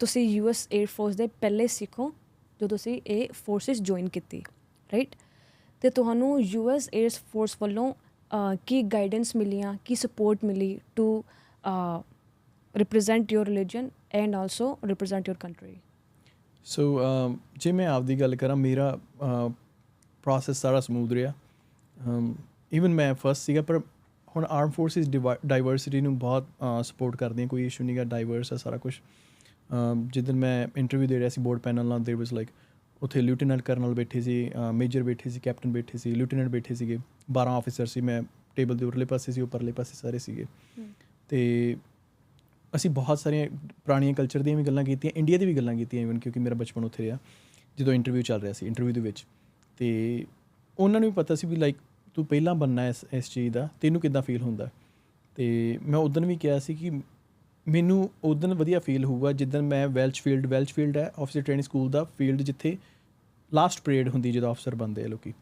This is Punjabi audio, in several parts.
ਤੁਸੀਂ ਯੂਐਸ 에ਅਰ ਫੋਰਸ ਦੇ ਪਹਿਲੇ ਸਿੱਖੋ ਜਦੋਂ ਤੁਸੀਂ ਇਹ ਫੋਰਸਿਸ ਜੁਆਇਨ ਕੀਤੀ ਰਾਈਟ ਤੇ ਤੁਹਾਨੂੰ ਯੂਐਸ 에ਅਰ ਫੋਰਸ ਵੱਲੋਂ ਕੀ ਗਾਈਡੈਂਸ ਮਿਲੀਆਂ, ਕੀ ਸਪੋਰਟ ਮਿਲੀ to represent your religion and also represent your country so ਜੇ ਮੈਂ ਆਪਦੀ ਗੱਲ ਕਰਾਂ, ਮੇਰਾ ਪ੍ਰੋਸੈਸ ਸਾਰਾ ਸਮੂਥ ਰਿਹਾ। um, ਇਵਨ ਮੈਂ ਫਸਟ ਸੀਗਾ, ਪਰ ਹੁਣ ਆਰਮ ਫੋਰਸਿਸ ਡਾਈਵਰਸਿਟੀ ਨੂੰ ਬਹੁਤ ਸਪੋਰਟ ਕਰਦੀਆਂ, ਕੋਈ ਇਸ਼ੂ ਨਹੀਂਗਾ ਡਾਈਵਰਸ ਹੈ ਸਾਰਾ ਕੁਝ ਜਿੱਦਨ ਮੈਂ ਇੰਟਰਵਿਊ ਦੇ ਰਿਹਾ ਸੀ ਬੋਰਡ ਪੈਨਲ ਨਾਲ ਦੇਰ ਵਾਸ ਲਾਈਕ ਉੱਥੇ ਲਿeutenant ਕਰਨਲ ਬੈਠੇ ਸੀ ਮੇਜਰ ਬੈਠੇ ਸੀ ਕੈਪਟਨ ਬੈਠੇ ਸੀ ਲਿeutenant ਬੈਠੇ ਸੀਗੇ 12 ਆਫੀਸਰ ਸੀ ਮੈਂ ਟੇਬਲ ਦੇ ਉਰਲੇ ਪਾਸੇ ਸੀ ਉੱਪਰਲੇ ਪਾਸੇ ਸਾਰੇ ਸੀਗੇ। ਤੇ ਅਸੀਂ ਬਹੁਤ ਸਾਰੀਆਂ ਪੁਰਾਣੀਆਂ ਕਲਚਰ ਦੀਆਂ ਵੀ ਗੱਲਾਂ ਕੀਤੀਆਂ ਇੰਡੀਆ ਦੀ ਵੀ ਗੱਲਾਂ ਕੀਤੀਆਂ ਇਵਨ ਕਿਉਂਕਿ ਮੇਰਾ ਬਚਪਨ ਉੱਥੇ ਰਿਹਾ ਜਦੋਂ ਇੰਟਰਵਿਊ ਚੱਲ ਰਿਹਾ ਸੀ ਇੰਟਰਵਿਊ ਦੇ ਵਿੱਚ। ਤੇ ਉਹਨਾਂ ਨੂੰ ਵੀ ਪਤਾ ਸੀ ਵੀ ਲਾਈਕ ਤੂੰ ਪਹਿਲਾਂ ਬੰਨਾ ਇਸ ਇਸ ਚੀਜ਼ ਦਾ ਤੈਨੂੰ ਕਿੱਦਾਂ ਫੀਲ ਹੁੰਦਾ। ਤੇ ਮੈਂ ਉਦੋਂ ਵੀ ਕਿਹਾ ਸੀ ਕਿ ਮੈਨੂੰ ਉਦੋਂ ਵਧੀਆ ਫੀਲ ਹੋਊਗਾ ਜਿੱਦਣ ਮੈਂ ਵੈਲਚ ਫੀਲਡ ਵੈਲਚ ਫੀਲਡ ਹੈ ਆਫਿਸਰ ਟ੍ਰੇਨਿੰਗ ਸਕੂਲ ਦਾ ਫੀਲਡ ਜਿੱਥੇ ਲਾਸਟ ਪੀਰੀਅਡ ਹੁੰਦੀ ਜਦੋਂ ਅਫਸਰ ਬੰਦੇ ਆ ਲੋਕੀ।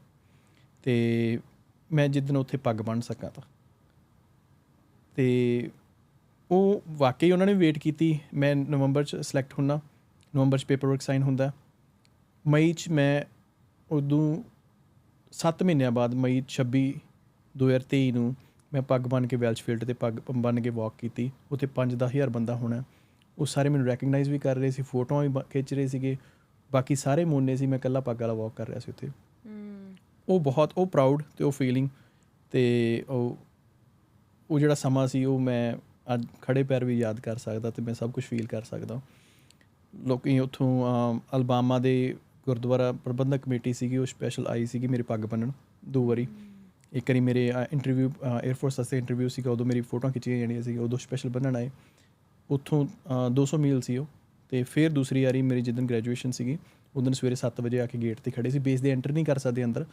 ਤੇ ਮੈਂ ਜਿੱਦਣ ਉੱਥੇ ਪੱਗ ਬੰਨ ਸਕਾਂ ਤਾਂ। ਤੇ ਉਹ ਵਾਕਈ ਉਹਨਾਂ ਨੇ ਵੇਟ ਕੀਤੀ, ਮੈਂ ਨਵੰਬਰ ਚ ਸਿਲੈਕਟ ਹੁੰਨਾ, ਨਵੰਬਰ ਚ ਪੇਪਰ ਵਰਕ ਸਾਈਨ ਹੁੰਦਾ। ਮਈ ਚ ਮੈਂ ਉਦੋਂ 7 ਮਹੀਨਿਆਂ ਬਾਅਦ, ਮਈ 26 2023 ਨੂੰ ਮੈਂ ਪੱਗ ਬੰਨ ਕੇ ਵੈਲਚ ਫੀਲਡ ਤੇ ਪੱਗ ਬੰਨ ਕੇ ਵਾਕ ਕੀਤੀ ਉੱਥੇ 5-10000 ਬੰਦਾ ਹੋਣਾ ਉਹ ਸਾਰੇ ਮੈਨੂੰ ਰੈਕਗਨਾਈਜ਼ ਵੀ ਕਰ ਰਹੇ ਸੀ ਫੋਟੋਆਂ ਵੀ ਖਿੱਚ ਰਹੇ ਸੀਗੇ। ਬਾਕੀ ਸਾਰੇ ਮੋਨੇ ਸੀ ਮੈਂ ਇਕੱਲਾ ਪੱਗ ਵਾਲਾ ਵਾਕ ਕਰ ਰਿਹਾ ਸੀ ਉੱਥੇ। ਉਹ ਬਹੁਤ ਉਹ ਪ੍ਰਾਊਡ ਤੇ ਉਹ ਫੀਲਿੰਗ ਤੇ ਉਹ ਉਹ ਜਿਹੜਾ ਸਮਾਂ ਸੀ ਉਹ ਮੈਂ ਅੱਜ ਖੜੇ ਪੈਰ ਵੀ ਯਾਦ ਕਰ ਸਕਦਾ ਤੇ ਮੈਂ ਸਭ ਕੁਝ ਫੀਲ ਕਰ ਸਕਦਾ ਲੋਕੀ ਉੱਥੋਂ ਅਲਬਾਮਾ ਦੇ ਗੁਰਦੁਆਰਾ ਪ੍ਰਬੰਧਕ ਕਮੇਟੀ ਸੀਗੀ ਉਹ ਸਪੈਸ਼ਲ ਆਈ ਸੀਗੀ ਮੇਰੇ ਪੱਗ ਬੰਨਣ ਦੋ ਵਾਰੀ। ਇੱਕ ਵਾਰੀ ਮੇਰੇ ਇੰਟਰਵਿਊ 에ਅਰਫੋਰਸ ਵਾਸਤੇ ਇੰਟਰਵਿਊ ਸੀਗਾ ਉਦੋਂ ਮੇਰੀ ਫੋਟੋਆਂ ਖਿੱਚੀਆਂ ਜਾਣੀਆਂ ਸੀ ਉਦੋਂ ਸਪੈਸ਼ਲ ਬੰਨਣ ਆਏ। ਉੱਥੋਂ ਅ, 200 ਮੀਲ ਸੀ ਉਹ ਤੇ ਫਿਰ ਦੂਸਰੀ ਵਾਰੀ ਮੇਰੀ ਜਿੱਦਣ ਗ੍ਰੈਜੂਏਸ਼ਨ ਸੀਗੀ ਉਦੋਂ ਸਵੇਰੇ 7 ਵਜੇ ਆ ਕੇ ਗੇਟ ਤੇ ਖੜੇ ਸੀ ਬੇਸ ਦੇ ਐਂਟਰ ਨਹੀਂ ਕਰ ਸਕਦੇ ਅੰਦਰ।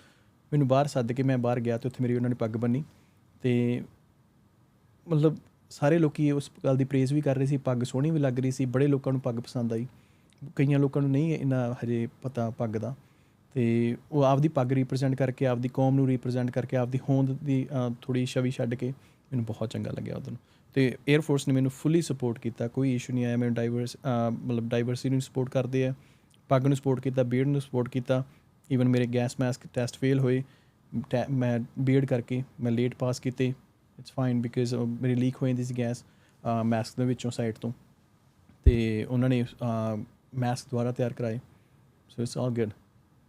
ਮੈਨੂੰ ਬਾਹਰ ਸੱਦ ਕੇ ਮੈਂ ਬਾਹਰ ਗਿਆ ਤੇ ਉੱਥੇ ਮੇਰੀ ਉਹਨਾਂ ਨੇ ਪੱਗ ਬੰਨੀ। ਤੇ ਮਤਲਬ ਸਾਰੇ ਲੋਕੀ ਉਸ ਗੱਲ ਦੀ ਪ੍ਰੇਜ਼ ਵੀ ਕਰ ਰਹੇ ਸੀ ਪੱਗ ਸੋਹਣੀ ਵੀ ਲੱਗ ਰਹੀ ਸੀ ਬੜੇ ਲੋਕਾਂ ਨੂੰ ਪੱਗ ਪਸੰਦ ਆਈ। ਕਈਆਂ ਲੋਕਾਂ ਨੂੰ ਨਹੀਂ ਇਹਨਾਂ ਹਜੇ ਪਤਾ ਪੱਗ ਦਾ। ਤੇ ਉਹ ਆਪਦੀ ਪੱਗ ਰਿਪਰੈਜ਼ੈਂਟ ਕਰਕੇ, ਆਪਦੀ ਕੌਮ ਨੂੰ ਰਿਪਰੈਜ਼ੈਂਟ ਕਰਕੇ, ਆਪਦੀ ਹੋਂਦ ਦੀ ਥੋੜੀ ਛਵੀ ਛੱਡ ਕੇ ਮੈਨੂੰ ਬਹੁਤ ਚੰਗਾ ਲੱਗਿਆ ਉਦੋਂ ਤੇ 에ਅਰ ਫੋਰਸ ਨੇ ਮੈਨੂੰ ਫੁੱਲੀ ਸਪੋਰਟ ਕੀਤਾ, ਕੋਈ ਇਸ਼ੂ ਨਹੀਂ ਆਇਆ ਮੈਨੂੰ ਡਾਈਵਰਸ ਮਤਲਬ ਡਾਈਵਰਸਿਟੀ ਨੂੰ ਸਪੋਰਟ ਕਰਦੇ ਆ, ਪੱਗ ਨੂੰ ਸਪੋਰਟ ਕੀਤਾ ਬੀਅਰਡ ਨੂੰ ਸਪੋਰਟ ਕੀਤਾ ਈਵਨ ਮੇਰੇ ਗੈਸ ਮਾਸਕ ਟੈਸਟ ਫੇਲ ਹੋਏ ਟੈ- ਮੈਂ ਬੀਅਰਡ ਕਰਕੇ ਮੈਂ ਲੇਟ ਪਾਸ ਕੀਤੇ ਇਟਸ ਫਾਈਨ ਬਿਕਾਜ਼ ਮੇਰੀ ਲੀਕ ਹੋ ਜਾਂਦੀ ਸੀ ਗੈਸ ਮਾਸਕ ਦੇ ਵਿੱਚੋਂ ਸਾਈਡ ਤੋਂ। ਤੇ ਉਹਨਾਂ ਨੇ ਮਾਸਕ ਦੁਆਰਾ ਤਿਆਰ ਕਰਾਏ ਸੋ ਇਟਸ ਆਲ ਗੁੱਡ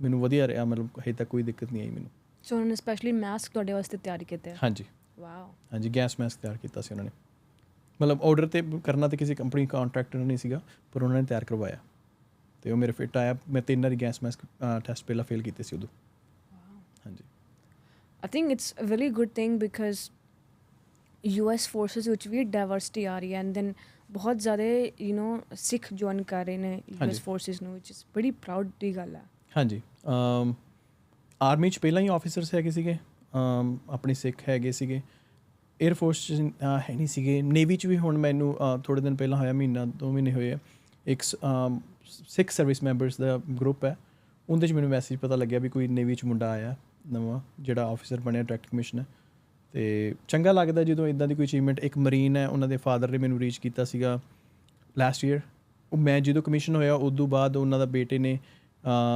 ਮੈਨੂੰ ਵਧੀਆ ਰਿਹਾ ਮਤਲਬ ਹਜੇ ਤੱਕ ਕੋਈ ਦਿੱਕਤ ਨਹੀਂ ਆਈ ਮੈਨੂੰ। ਸੋ ਉਹਨਾਂ ਨੇ ਸਪੈਸ਼ਲੀ ਮਾਸਕ ਤੁਹਾਡੇ ਵਾਸਤੇ ਤਿਆਰ ਕੀਤੇ ਆ? ਹਾਂਜੀ। ਵਾਓ ਹਾਂਜੀ ਗੈਸ ਮਾਸਕ ਤਿਆਰ ਕੀਤਾ ਸੀ ਉਹਨਾਂ ਨੇ। ਮਤਲਬ ਆਰਡਰ ਤੇ ਕਰਨਾ ਤੇ ਕਿਸੇ ਕੰਪਨੀ ਕੰਟਰੈਕਟਰ ਨਹੀਂ ਸੀਗਾ ਪਰ ਉਹਨਾਂ ਨੇ ਤਿਆਰ ਕਰਵਾਇਆ। ਤੇ ਉਹ ਮੇਰੇ ਫਿੱਟ ਆਇਆ ਮੈਂ ਤਿੰਨ ਵਾਰੀ ਗੈਸ ਮਾਸਕ ਟੈਸਟ ਪਹਿਲਾਂ ਫੇਲ ਕੀਤੇ ਸੀ ਉਦੋਂ। ਹਾਂਜੀ। I think it's a really good thing because US forces ਵਿੱਚ ਵੀ ਡਾਈਵਰਸਿਟੀ ਆ ਰਹੀ ਹੈ ਐਂਡ ਦੈਨ ਬਹੁਤ ਜ਼ਿਆਦਾ ਯੂ نو ਸਿੱਖ ਜੁਆਇਨ ਕਰ ਰਹੇ ਨੇ ਹਾਂਜੀ। forces ਨੂੰ which is ਬੜੀ ਪ੍ਰਾਊਡ ਦੀ ਗੱਲ ਹੈ ਹਾਂਜੀ। ਆਰਮੀ ਚ ਪਹਿਲਾਂ ਹੀ ਆਫੀਸਰਸ ਹੈਗੇ ਸੀਗੇ। ਆਪਣੇ ਸਿੱਖ ਹੈਗੇ ਸੀਗੇ। 에ਅਰ ਫੋਰਸ ਚ ਹੈ ਨਹੀਂ ਸੀਗੇ। ਨੇਵੀ ਚ ਵੀ ਹੁਣ ਮੈਨੂੰ ਅ, ਥੋੜੇ ਦਿਨ ਪਹਿਲਾਂ ਹੋਇਆ ਮਹੀਨਾ ਦੋ ਮਹੀਨੇ ਹੋਏ ਆ। ਇੱਕ ਸਿੱਖ ਸਰਵਿਸ ਮੈਂਬਰਸ ਦਾ ਗਰੁੱਪ ਹੈ। ਉਹਦੇ ਚ ਮੈਨੂੰ ਮੈਸੇਜ ਪਤਾ ਲੱਗਿਆ ਵੀ ਕੋਈ ਨੇਵੀ ਚ ਮੁੰਡਾ ਆਇਆ ਨਵਾਂ ਜਿਹੜਾ ਆਫੀਸਰ ਬਣਿਆ ਡਾਇਰੈਕਟ ਕਮਿਸ਼ਨਰ ਤੇ ਚੰਗਾ ਲੱਗਦਾ ਜਦੋਂ ਇਦਾਂ ਦੀ ਕੋਈ ਅਚੀਵਮੈਂਟ ਇੱਕ ਮਰੀਨ ਹੈ ਉਹਨਾਂ ਦੇ ਫਾਦਰ ਨੇ ਮੈਨੂੰ ਰੀਚ ਕੀਤਾ ਸੀਗਾ ਲਾਸਟ ਈਅਰ ਉਹ ਮੈਂ ਜਦੋਂ ਕਮਿਸ਼ਨ ਹੋਇਆ ਉਦੋਂ ਬਾਅਦ ਉਹਨਾਂ ਦਾ ਬੇਟੇ ਨੇ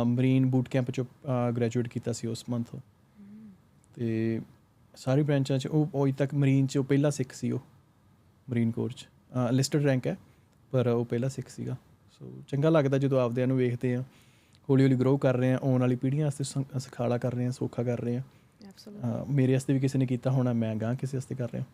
ਮਰੀਨ ਬੂਟ ਕੈਂਪ ਚੋਂ ਗ੍ਰੈਜੂਏਟ ਕੀਤਾ ਸੀ ਉਸ ਮੰਥ ਤੇ ਸਾਰੀ ਬ੍ਰਾਂਚਾਂ 'ਚ ਉਹ ਉਹ ਅਜੇ ਤੱਕ ਮਰੀਨ 'ਚ ਉਹ ਪਹਿਲਾ ਸਿੱਖ ਸੀ ਉਹ ਮਰੀਨ ਕੋਰ 'ਚ। ਲਿਸਟਡ ਰੈਂਕ ਹੈ ਪਰ ਉਹ ਪਹਿਲਾ ਸਿੱਖ ਸੀਗਾ। ਸੋ ਚੰਗਾ ਲੱਗਦਾ ਜਦੋਂ ਆਪਦਿਆਂ ਨੂੰ ਵੇਖਦੇ ਆ ਹੌਲੀ ਹੌਲੀ ਗਰੋ ਕਰ ਰਹੇ ਆ ਆਉਣ ਵਾਲੀ ਪੀੜ੍ਹੀਆਂ ਵਾਸਤੇ ਸਿਖਾਲਾ ਕਰ ਰਹੇ ਆ ਸੌਖਾ ਕਰ ਰਹੇ ਆ ਐਬਸੋਲੂਟਲੀ ਮੇਰੇ ਵਾਸਤੇ ਵੀ ਕਿਸੇ ਨੇ ਕੀਤਾ ਹੋਣਾ ਮੈਂ ਗਾਂ ਕਿਸੇ ਵਾਸਤੇ ਕਰ ਰਿਹਾ।